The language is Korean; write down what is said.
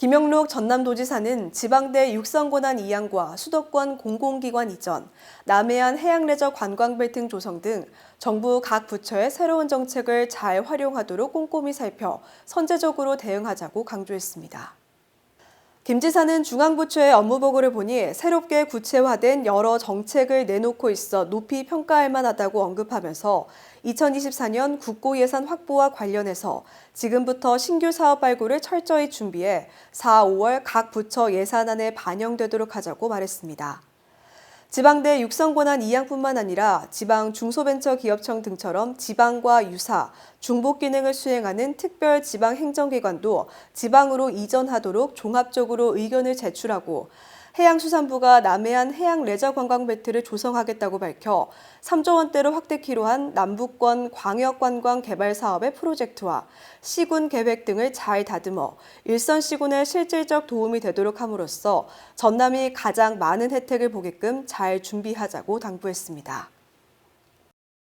김영록 전남도지사는 지방대 육성권한 이양과 수도권 공공기관 이전, 남해안 해양레저 관광벨 등 조성 등 정부 각 부처의 새로운 정책을 잘 활용하도록 꼼꼼히 살펴 선제적으로 대응하자고 강조했습니다. 김 지사는 중앙부처의 업무 보고를 보니 새롭게 구체화된 여러 정책을 내놓고 있어 높이 평가할 만하다고 언급하면서 2024년 국고 예산 확보와 관련해서 지금부터 신규 사업 발굴을 철저히 준비해 4, 5월 각 부처 예산안에 반영되도록 하자고 말했습니다. 지방대 육성 권한 이양뿐만 아니라 지방 중소벤처기업청 등처럼 지방과 유사, 중복 기능을 수행하는 특별 지방 행정기관도 지방으로 이전하도록 종합적으로 의견을 제출하고 해양수산부가 남해안 해양 레저 관광 벨트를 조성하겠다고 밝혀 3조 원대로 확대키로 한 남북권 광역 관광 개발 사업의 프로젝트와 시군 계획 등을 잘 다듬어 일선 시군에 실질적 도움이 되도록 함으로써 전남이 가장 많은 혜택을 보게끔 잘 준비하자고 당부했습니다.